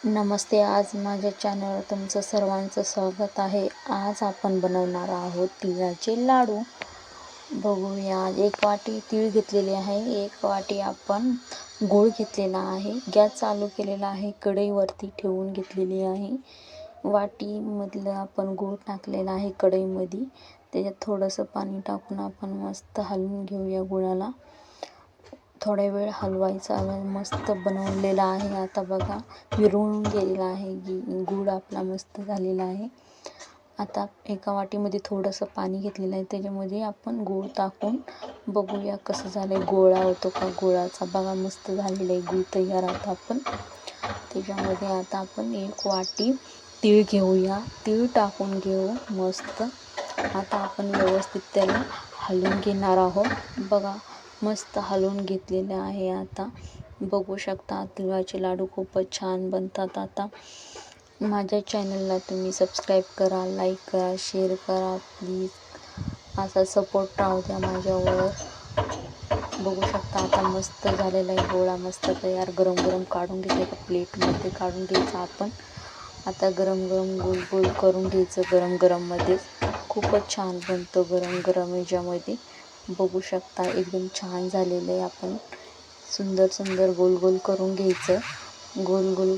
नमस्ते आज माझ्या चॅनलवर तुमचं सर्वांचं स्वागत आहे. आज आपण बनवणार आहोत तिळाचे लाडू. बघूया एक वाटी तीळ घेतलेली आहे. एक वाटी आपण गूळ घेतलेला आहे. गॅस चालू केलेला आहे. कढईवरती ठेवून घेतलेली आहे. वाटीमधलं आपण गूळ टाकलेला आहे कढईमध्ये. त्याच्यात थोडंसं पाणी टाकून आपण मस्त हलवून घेऊया गुळाला. थोडा वेळ हलवायचा मस्त बनवलेला आहे. आता बघा विरळून गेलेला आहे. गी गूळ आपला मस्त झालेला आहे. आता एका वाटीमध्ये थोडंसं पाणी घेतलेलं आहे. त्याच्यामध्ये आपण गूळ टाकून बघूया कसं झालं आहे गोळा होतो का गुळाचा? बघा मस्त झालेला आहे. गूळ तयार आता आपण. त्याच्यामध्ये आता आपण एक वाटी तीळ घेऊया. तीळ टाकून घेऊ मस्त. आता आपण व्यवस्थित त्याला हलवून घेणार आहोत. बघा मस्त हलवून घेतलेले आहे आता. बघू शकता तिळाचे लाडू खूपच छान बनतात आता. माझ्या चॅनलला तुम्ही सबस्क्राईब करा लाईक करा शेअर करा प्लीज असा सपोर्ट राहू द्या माझ्यावर. बघू शकता आता मस्त झालेला आहे गोळा मस्त तयार. गरम गरम काढून घ्यायचा प्लेटमध्ये काढून घ्यायचं आपण. आता गरम गरम गोल गोल करून घ्यायचं गरम गरममध्ये खूपच छान बनतो गरम गरम याच्यामध्ये. बघू शकता एकदम छान झालेलं आहे. आपण सुंदर सुंदर गोल गोल करून घ्यायचं. गोल गोल